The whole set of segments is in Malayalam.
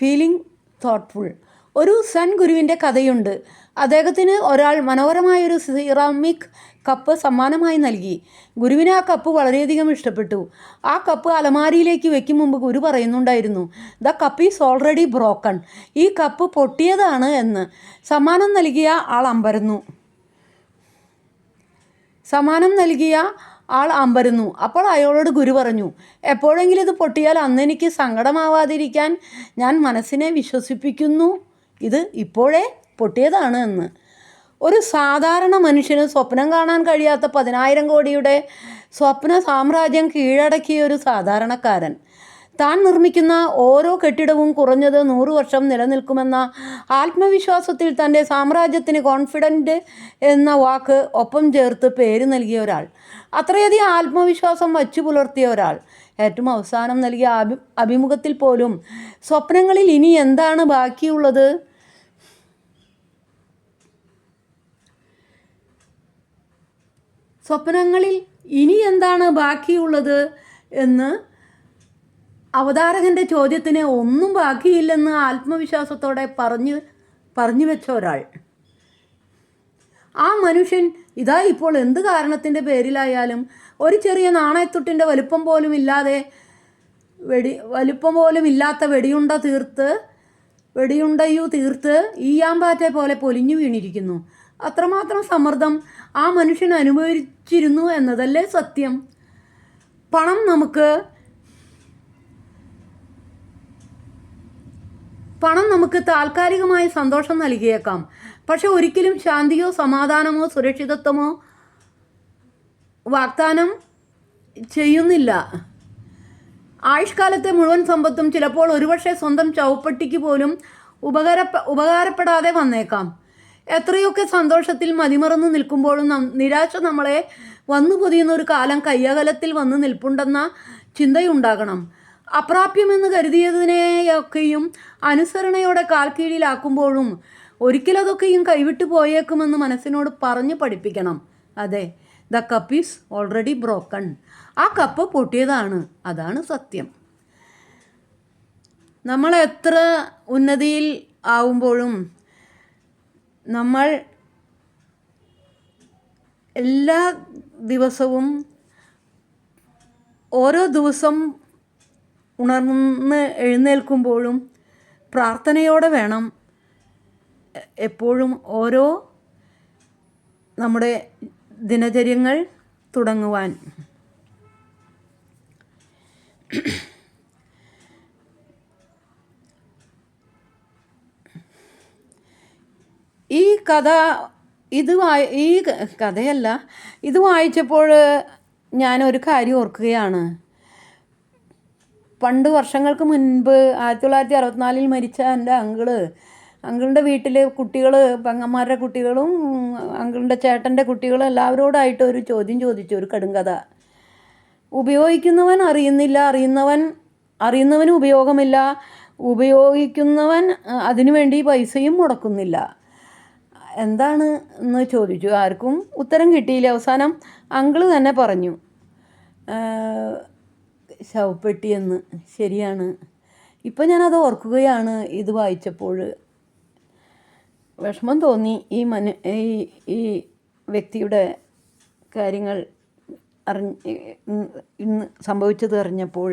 ഫീലിംഗ് തോട്ട്ഫുൾ ഒരു സൺ ഗുരുവിന്റെ കഥയുണ്ട്. അദ്ദേഹത്തിന് ഒരാൾ മനോഹരമായൊരു സിറാമിക് കപ്പ് സമ്മാനമായി നൽകി. ഗുരുവിന് ആ കപ്പ് വളരെയധികം ഇഷ്ടപ്പെട്ടു. ആ കപ്പ് അലമാരിയിലേക്ക് വെക്കും മുമ്പ് ഗുരു പറയുന്നുണ്ടായിരുന്നു the cup is already broken. ഈ കപ്പ് പൊട്ടിയതാണ് എന്ന്. സമ്മാനം നൽകിയ ആൾ അമ്പരന്നു. സമ്മാനം നൽകിയ ആൾ അമ്പരുന്നു. അപ്പോൾ അയാളോട് ഗുരു പറഞ്ഞു എപ്പോഴെങ്കിലും ഇത് പൊട്ടിയാൽ അന്ന് എനിക്ക് സങ്കടമാവാതിരിക്കാൻ ഞാൻ മനസ്സിനെ വിശ്വസിപ്പിക്കുന്നു. ഇത് ഇപ്പോഴേ പൊട്ടിയതാണ് എന്ന്. ഒരു സാധാരണ മനുഷ്യന് സ്വപ്നം കാണാൻ കഴിയാത്ത പതിനായിരം കോടിയുടെ സ്വപ്ന സാമ്രാജ്യം കീഴടക്കിയ ഒരു സാധാരണക്കാരൻ. താൻ നിർമ്മിക്കുന്ന ഓരോ കെട്ടിടവും കുറഞ്ഞത് നൂറു വർഷം നിലനിൽക്കുമെന്ന ആത്മവിശ്വാസത്തിൽ തന്റെ സാമ്രാജ്യത്തിന് കോൺഫിഡന്റ് എന്ന വാക്ക് ഒപ്പം ചേർത്ത് പേര് നൽകിയ ഒരാൾ. അത്രയധികം ആത്മവിശ്വാസം വച്ചു പുലർത്തിയ ഒരാൾ. ഏറ്റവും അവസാനം നൽകിയ അഭി അഭിമുഖത്തിൽ പോലും സ്വപ്നങ്ങളിൽ ഇനി എന്താണ് ബാക്കിയുള്ളത്? സ്വപ്നങ്ങളിൽ ഇനി എന്താണ് ബാക്കിയുള്ളത് എന്ന് അവതാരകന്റെ ചോദ്യത്തിന് ഒന്നും ബാക്കിയില്ലെന്ന് ആത്മവിശ്വാസത്തോടെ പറഞ്ഞു പറഞ്ഞു വെച്ച ഒരാൾ. ആ മനുഷ്യൻ ഇതാ ഇപ്പോൾ എന്ത് കാരണത്തിന്റെ പേരിലായാലും ഒരു ചെറിയ നാണയത്തുട്ടിന്റെ വലുപ്പം പോലും ഇല്ലാതെ വെടി വലുപ്പം പോലും ഇല്ലാത്ത വെടിയുണ്ട തീർത്ത് വെടിയുണ്ടയു തീർത്ത് ഈയാമ്പാറ്റെ പോലെ പൊലിഞ്ഞു വീണിരിക്കുന്നു. അത്രമാത്രം സമ്മർദ്ദം ആ മനുഷ്യൻ അനുഭവിച്ചിരുന്നു എന്നതല്ലേ സത്യം? പണം നമുക്ക് പണം നമുക്ക് താൽക്കാലികമായി സന്തോഷം നൽകിയേക്കാം. പക്ഷെ ഒരിക്കലും ശാന്തിയോ സമാധാനമോ സുരക്ഷിതത്വമോ വാഗ്ദാനം ചെയ്യുന്നില്ല. ആയുഷ്കാലത്തെ മുഴുവൻ സമ്പത്തും ചിലപ്പോൾ ഒരുപക്ഷെ സ്വന്തം ചൗപ്പട്ടിക്ക് പോലും ഉപകാര ഉപകാരപ്പെടാതെ വന്നേക്കാം. എത്രയൊക്കെ സന്തോഷത്തിൽ മതിമറന്ന് നിൽക്കുമ്പോഴും നിരാശ നമ്മളെ വന്നു പൊതിയുന്ന ഒരു കാലം കയ്യകലത്തിൽ വന്ന് നിൽപ്പുണ്ടെന്ന ചിന്തയുണ്ടാകണം. അപ്രാപ്യമെന്ന് കരുതിയതിനെയൊക്കെയും അനുസരണയോടെ കാൽക്കീഴിലാക്കുമ്പോഴും ഒരിക്കലതൊക്കെയും കൈവിട്ടു പോയേക്കുമെന്ന് മനസ്സിനോട് പറഞ്ഞു പഠിപ്പിക്കണം. അതെ the cup is already broken. ആ കപ്പ് പൊട്ടിയതാണ്. അതാണ് സത്യം. നമ്മൾ എത്ര ഉന്നതിയിൽ ആവുമ്പോഴും നമ്മൾ എല്ലാ ദിവസവും ഓരോ ദിവസം ഉണർന്ന് എഴുന്നേൽക്കുമ്പോഴും പ്രാർത്ഥനയോടെ വേണം എപ്പോഴും ഓരോ നമ്മുടെ ദിനചര്യങ്ങൾ തുടങ്ങുവാൻ. ഈ കഥ ഇത് വായി ഈ കഥയല്ല ഇത് വായിച്ചപ്പോൾ ഞാനൊരു കാര്യം ഓർക്കുകയാണ്. പണ്ട് വർഷങ്ങൾക്ക് മുൻപ് ആയിരത്തി തൊള്ളായിരത്തി അറുപത്തിനാലിൽ മരിച്ച എന്റെ അങ്കിൾ അങ്കിളിന്റെ വീട്ടിൽ കുട്ടികൾ പെങ്ങന്മാരുടെ കുട്ടികളും അങ്കിളിന്റെ ചേട്ടന്റെ കുട്ടികളും എല്ലാവരോടായിട്ട് ഒരു ചോദ്യം ചോദിച്ചു ഒരു കടുങ്കഥ ഉപയോഗിക്കുന്നവൻ അറിയുന്നില്ല അറിയുന്നവൻ അറിയുന്നവന് ഉപയോഗമില്ല. ഉപയോഗിക്കുന്നവൻ അതിനുവേണ്ടി പൈസയും മുടക്കുന്നില്ല. എന്താണ് എന്ന് ചോദിച്ചു. ആർക്കും ഉത്തരം കിട്ടിയില്ല. അവസാനം അങ്കിൾ തന്നെ പറഞ്ഞു. ആഹ്, ശവപ്പെട്ടി എന്ന് ശരിയാണ്. ഇപ്പം ഞാനത് ഓർക്കുകയാണ് ഇത് വായിച്ചപ്പോൾ. വിഷമം തോന്നി ഈ മനു ഈ ഈ വ്യക്തിയുടെ കാര്യങ്ങൾ അറിഞ്ഞ് ഇന്ന് സംഭവിച്ചത് അറിഞ്ഞപ്പോൾ.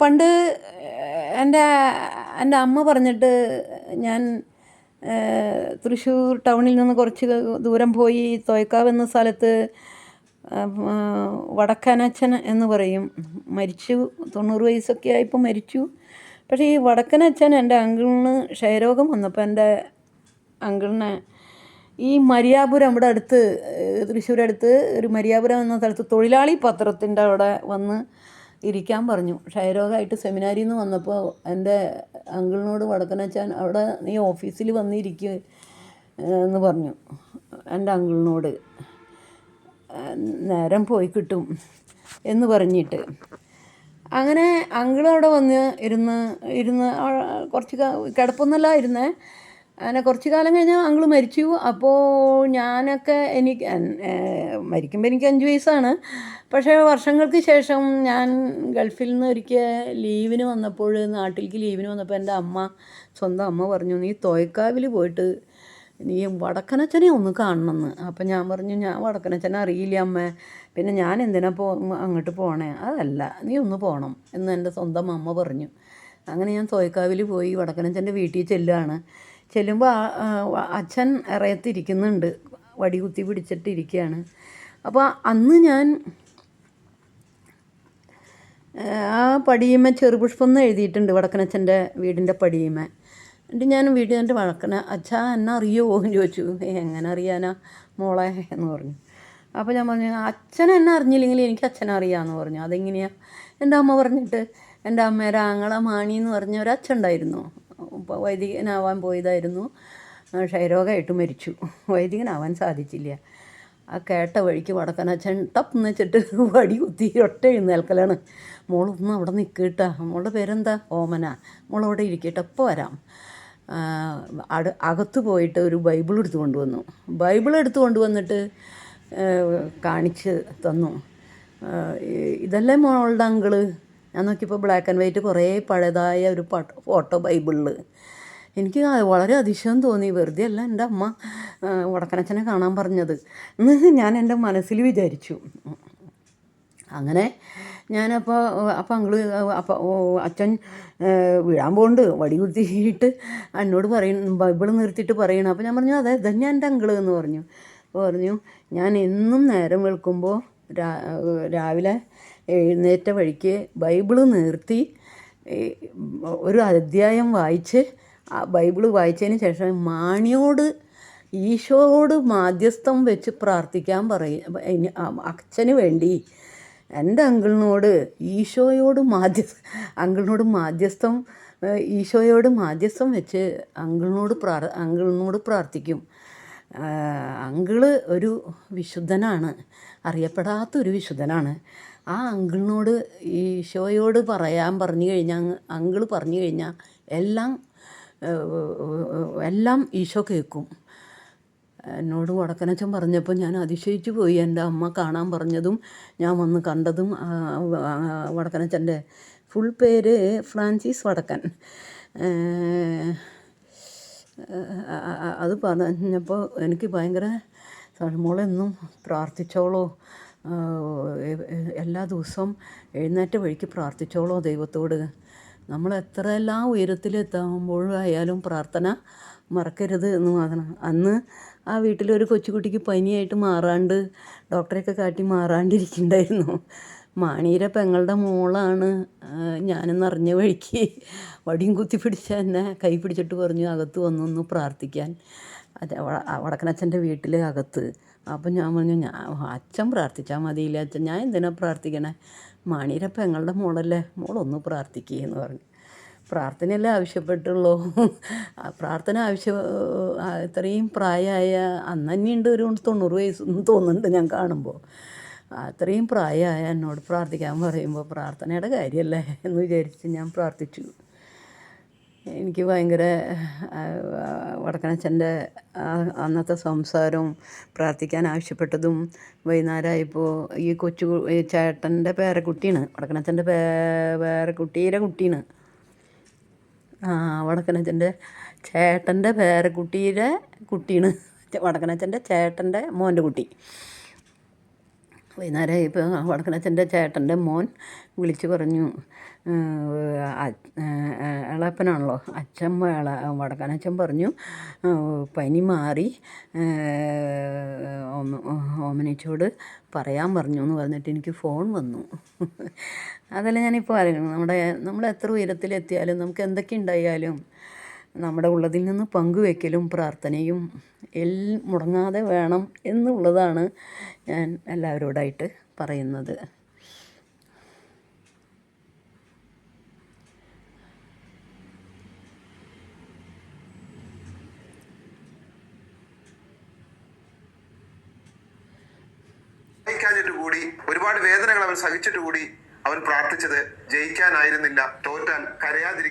പണ്ട് എന്റെ എന്റെ അമ്മ പറഞ്ഞിട്ട് ഞാൻ തൃശ്ശൂർ ടൗണിൽ നിന്ന് കുറച്ച് ദൂരം പോയി തോയ്ക്കാവ് എന്ന സ്ഥലത്ത് വടക്കനച്ചൻ എന്ന് പറയും. മരിച്ചു തൊണ്ണൂറ് വയസ്സൊക്കെ ആയപ്പോൾ മരിച്ചു. പക്ഷേ ഈ വടക്കനച്ഛൻ എന്റെ അങ്കിളിന് ക്ഷയരോഗം വന്നപ്പോൾ എന്റെ അങ്കിളിനെ ഈ മരിയാപുരം ഇവിടെ അടുത്ത് തൃശ്ശൂർ അടുത്ത് ഒരു മരിയാപുരം എന്ന സ്ഥലത്ത് തൊഴിലാളി പത്രത്തിന്റെ അവിടെ വന്ന് ഇരിക്കാൻ പറഞ്ഞു. ക്ഷയരോഗമായിട്ട് സെമിനാരിയിൽ നിന്ന് വന്നപ്പോൾ എന്റെ അങ്കിളിനോട് വടക്കനച്ചാൻ അവിടെ നീ ഓഫീസിൽ വന്നിരിക്കുക എന്ന് പറഞ്ഞു. എന്റെ അങ്കിളിനോട് നേരം പോയി കിട്ടും എന്ന് പറഞ്ഞിട്ട്. അങ്ങനെ അങ്കിൾ അവിടെ വന്ന് ഇരുന്ന് ഇരുന്ന് കുറച്ച് കിടപ്പൊന്നല്ല ഇരുന്നേ. അങ്ങനെ കുറച്ച് കാലം കഴിഞ്ഞ് അങ്കിൾ മരിച്ചു. അപ്പോൾ ഞാനൊക്കെ എനിക്ക് മരിക്കുമ്പോൾ എനിക്ക് അഞ്ച് വയസ്സാണ്. പക്ഷേ വർഷങ്ങൾക്ക് ശേഷം ഞാൻ ഗൾഫിൽ നിന്ന് ഒരിക്കൽ ലീവിന് വന്നപ്പോൾ നാട്ടിലേക്ക് ലീവിന് വന്നപ്പോൾ എന്റെ അമ്മ സ്വന്തം അമ്മ പറഞ്ഞു നീ തോയ്ക്കാവിൽ പോയിട്ട് നീ വടക്കനച്ഛനെ ഒന്ന് കാണണമെന്ന് അപ്പം ഞാൻ പറഞ്ഞു ഞാൻ വടക്കനച്ഛനെ അറിയില്ല അമ്മ. പിന്നെ ഞാൻ എന്തിനാ പോ അങ്ങോട്ട് പോകണേ അതല്ല നീ ഒന്ന് പോകണം എന്ന് എന്റെ സ്വന്തം അമ്മ പറഞ്ഞു. അങ്ങനെ ഞാൻ തോയ്ക്കാവിൽ പോയി വടക്കനച്ഛന്റെ വീട്ടിൽ ചെല്ലുകയാണ്. ചെല്ലുമ്പോൾ അച്ഛൻ ഇറയത്തിരിക്കുന്നുണ്ട്. വടികുത്തി പിടിച്ചിട്ടിരിക്കുകയാണ് അപ്പോൾ അന്ന് ഞാൻ ആ പടിയുമ ചെറുപുഷ്പം എന്ന് എഴുതിയിട്ടുണ്ട് വടക്കനച്ഛന്റെ വീടിന്റെ പടിയുമ. എന്നിട്ട് ഞാൻ വീടിന്റെ വടക്കന അച്ഛാ എന്നെ അറിയുമോ എന്ന് ചോദിച്ചു. "ഏ, എങ്ങനെ അറിയാനാ മോളെ? എന്ന് പറഞ്ഞു. അപ്പോൾ ഞാൻ പറഞ്ഞു അച്ഛൻ എന്നെ അറിഞ്ഞില്ലെങ്കിൽ എനിക്ക് അച്ഛനെ അറിയാമെന്ന് പറഞ്ഞു. അതെങ്ങനെയാണ് എന്റെ അമ്മ പറഞ്ഞിട്ട് എന്റെ അമ്മയുടെ ആങ്ങള മാണി എന്ന് പറഞ്ഞ ഒരു അച്ഛൻ ഉണ്ടായിരുന്നു. വൈദികനാവാൻ പോയതായിരുന്നു. ക്ഷയരോഗമായിട്ട് മരിച്ചു. വൈദികനാവാൻ സാധിച്ചില്ല. ആ കേട്ട വഴിക്ക് വടക്കനച്ഛൻ ടപ്പ് എന്ന് വെച്ചിട്ട് വടി കുത്തി ഒറ്റ എഴുന്നേൽക്കലാണ്. മോളൊന്നും അവിടെ നിൽക്കട്ടാ മോളുടെ പേരെന്താ? ഓമന. മോളവിടെ ഇരിക്കട്ടെ ഇപ്പോൾ വരാം. അട അകത്ത് പോയിട്ട് ഒരു ബൈബിൾ എടുത്തു കൊണ്ടുവന്നു. ബൈബിൾ എടുത്തു കൊണ്ടുവന്നിട്ട് കാണിച്ച് തന്നു. ഇതല്ലേ മോളുടെ അങ്കിൾ? ഞാൻ നോക്കിയപ്പോൾ ബ്ലാക്ക് ആൻഡ് വൈറ്റ് കുറേ പഴയതായ ഒരു പട്ട് ഫോട്ടോ ബൈബിളിൽ എനിക്ക് വളരെ അതിശയം തോന്നി. വെറുതെ അല്ല എന്റെ അമ്മ വടക്കനച്ഛനെ കാണാൻ പറഞ്ഞത്. എന്ന് ഞാൻ എന്റെ മനസ്സിൽ വിചാരിച്ചു. അങ്ങനെ ഞാനപ്പോൾ അപ്പം അങ്കിൾ അപ്പം അച്ഛൻ വീഴാൻ പോകുന്നുണ്ട് വടി കുത്തിയിട്ട് എന്നോട് പറയുന്നു ബൈബിൾ നിർത്തിയിട്ട് പറയണം. അപ്പോൾ ഞാൻ പറഞ്ഞു അതെ ഇതന്നെ എന്റെ അങ്കിൾ എന്ന് പറഞ്ഞു. പറഞ്ഞു ഞാൻ എന്നും നേരം വെളുക്കുമ്പോൾ രാവിലെ എഴുന്നേറ്റ വഴിക്ക് ബൈബിൾ നിർത്തി ഒരു അധ്യായം വായിച്ച് ആ ബൈബിൾ വായിച്ചതിന് ശേഷം മാണിയോട് ഈശോയോട് മാധ്യസ്ഥം വെച്ച് പ്രാർത്ഥിക്കാൻ പറയും അച്ഛന് വേണ്ടി എന്റെ അങ്കിളിനോട് ഈശോയോട് മാധ്യ അങ്കിളിനോട് മാധ്യസ്ഥം ഈശോയോട് മാധ്യസ്ഥം വെച്ച് അങ്കിളിനോട് പ്രാർ അങ്കിളിനോട് പ്രാർത്ഥിക്കും. അങ്കിൾ ഒരു വിശുദ്ധനാണ് അറിയപ്പെടാത്തൊരു വിശുദ്ധനാണ്. ആ അങ്കിളിനോട് ഈശോയോട് പറയാൻ പറഞ്ഞു കഴിഞ്ഞാൽ അങ്കിൾ പറഞ്ഞു കഴിഞ്ഞാൽ എല്ലാം എല്ലാം ഈശോ കേൾക്കും. എന്നോട് വടക്കനച്ഛൻ പറഞ്ഞപ്പോൾ ഞാൻ അതിശയിച്ചു പോയി. എന്റെ അമ്മ കാണാൻ പറഞ്ഞതും ഞാൻ വന്ന് കണ്ടതും വടക്കനച്ഛന്റെ ഫുൾ പേര് ഫ്രാൻസിസ് വടക്കൻ. അത് പറഞ്ഞപ്പോൾ എനിക്ക് ഭയങ്കര മോളെന്നും പ്രാർത്ഥിച്ചോളോ. എല്ലാ ദിവസവും എഴുന്നേറ്റ വഴിക്ക് പ്രാർത്ഥിച്ചോളോ ദൈവത്തോട്. നമ്മൾ എത്രയെല്ലാം ഉയരത്തിലെത്താകുമ്പോഴായാലും പ്രാർത്ഥന മറക്കരുത് എന്ന് മാത്രം. അന്ന് ആ വീട്ടിലൊരു കൊച്ചുകുട്ടിക്ക് പനിയായിട്ട് മാറാണ്ട് ഡോക്ടറെയൊക്കെ കാട്ടി മാറാണ്ടിരിക്കുന്നുണ്ടായിരുന്നു മാണിയുടെ പെങ്ങളുടെ മോളാണ് ഞാനെന്ന് അറിഞ്ഞ വഴിക്ക് വടിയും കുത്തി പിടിച്ച എന്നെ കൈ പിടിച്ചിട്ട് പറഞ്ഞു അകത്ത് വന്നൊന്ന് പ്രാർത്ഥിക്കാൻ. അത് വടക്കനച്ഛന്റെ വീട്ടിൽ അകത്ത്. അപ്പം ഞാൻ പറഞ്ഞു ഞാൻ അച്ഛൻ പ്രാർത്ഥിച്ചാൽ മതിയില്ല അച്ഛൻ? ഞാൻ എന്തിനാ പ്രാർത്ഥിക്കണേ? മണിരപ്പം പെങ്ങളുടെ മോളല്ലേ? മോളൊന്ന് പ്രാർത്ഥിക്കുക എന്ന് പറഞ്ഞു. പ്രാർത്ഥനയല്ലേ ആവശ്യപ്പെട്ടുള്ളൂ. പ്രാർത്ഥന ആവശ്യം ഇത്രയും പ്രായമായ അന്ന് തന്നെയുണ്ട് ഒരു തൊണ്ണൂറ് വയസ്സെന്ന് തോന്നുന്നുണ്ട് ഞാൻ കാണുമ്പോൾ അത്രയും പ്രായമായ എന്നോട് പ്രാർത്ഥിക്കാൻ പറയുമ്പോൾ പ്രാർത്ഥനയുടെ കാര്യമല്ലേ എന്ന് വിചാരിച്ച് ഞാൻ പ്രാർത്ഥിച്ചു. എനിക്ക് ഭയങ്കര വടക്കനച്ഛന്റെ അന്നത്തെ സംസാരവും പ്രാർത്ഥിക്കാൻ ആവശ്യപ്പെട്ടതും വൈകുന്നേരമായപ്പോൾ ഈ കൊച്ചു ചേട്ടന്റെ പേരക്കുട്ടിയാണ് വടക്കനച്ഛന്റെ പേ പേരക്കുട്ടിയുടെ കുട്ടിയാണ്. ആ വടക്കനച്ഛന്റെ ചേട്ടന്റെ പേരക്കുട്ടിയുടെ കുട്ടിയാണ്. വടക്കനച്ഛന്റെ ചേട്ടന്റെ മോന്റെ കുട്ടി. വൈകുന്നേരം ഇപ്പോൾ വടക്കനച്ഛന്റെ ചേട്ടന്റെ മോൻ വിളിച്ചു പറഞ്ഞു ഇളപ്പനാണല്ലോ അച്ഛൻ ഇള വടക്കനച്ഛൻ പറഞ്ഞു പനി മാറി ഓമ ഓമനിച്ചോട് പറയാൻ പറഞ്ഞു എന്ന് പറഞ്ഞിട്ട് എനിക്ക് ഫോൺ വന്നു. അതല്ല ഞാനിപ്പോൾ അറിയണം നമ്മുടെ നമ്മൾ എത്ര ഉയരത്തിലെത്തിയാലും നമുക്ക് എന്തൊക്കെ ഉണ്ടായാലും നമ്മുടെ ഉള്ളതിൽ നിന്ന് പങ്കുവെക്കലും പ്രാർത്ഥനയും എൽ മുടങ്ങാതെ വേണം എന്നുള്ളതാണ് ഞാൻ എല്ലാവരോടായിട്ട് പറയുന്നത്. കൂടി ഒരുപാട് വേദനകൾ അവൻ സഹിച്ചിട്ട് കൂടി അവൻ പ്രാർത്ഥിച്ചത് ജയിക്കാനായിരുന്നില്ല തോറ്റാൻ കരയാതിരി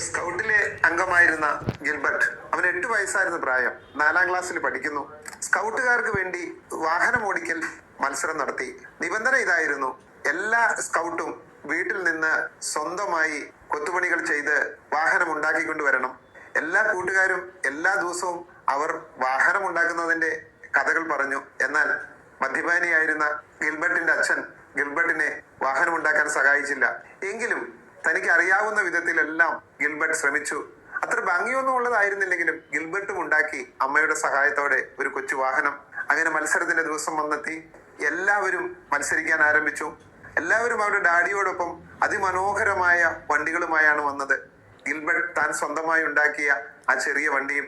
സ്കൗട്ടിലെ അംഗമായിരുന്ന ഗിൽബർട്ട്. അവന് എട്ട് വയസ്സായിരുന്നു പ്രായം. നാലാം ക്ലാസ്സിൽ പഠിക്കുന്നു. സ്കൗട്ടുകാർക്ക് വേണ്ടി വാഹനം ഓടിക്കൽ മത്സരം നടത്തി. നിബന്ധന ഇതായിരുന്നു. എല്ലാ സ്കൗട്ടും വീട്ടിൽ നിന്ന് സ്വന്തമായി കൊത്തുപണികൾ ചെയ്ത് വാഹനം ഉണ്ടാക്കിക്കൊണ്ടുവരണം എല്ലാ കൂട്ടുകാരും എല്ലാ ദിവസവും അവർ വാഹനം ഉണ്ടാക്കുന്നതിന്റെ കഥകൾ പറഞ്ഞു. എന്നാൽ മദ്യപാനിയായിരുന്ന ഗിൽബർട്ടിന്റെ അച്ഛൻ ഗിൽബർട്ടിനെ വാഹനം ഉണ്ടാക്കാൻ സഹായിച്ചില്ല. എങ്കിലും തനിക്ക് അറിയാവുന്ന വിധത്തിലെല്ലാം ഗിൽബർട്ട് ശ്രമിച്ചു. അത്ര ഭംഗിയൊന്നും ഉള്ളതായിരുന്നില്ലെങ്കിലും ഗിൽബർട്ടും ഉണ്ടാക്കി അമ്മയുടെ സഹായത്തോടെ ഒരു കൊച്ചു വാഹനം. അങ്ങനെ മത്സരത്തിന്റെ ദിവസം വന്നെത്തി. എല്ലാവരും മത്സരിക്കാൻ ആരംഭിച്ചു. എല്ലാവരും അവരുടെ ഡാഡിയോടൊപ്പം അതിമനോഹരമായ വണ്ടികളുമായാണ് വന്നത്. ഗിൽബർട്ട് താൻ സ്വന്തമായി ഉണ്ടാക്കിയ ആ ചെറിയ വണ്ടിയും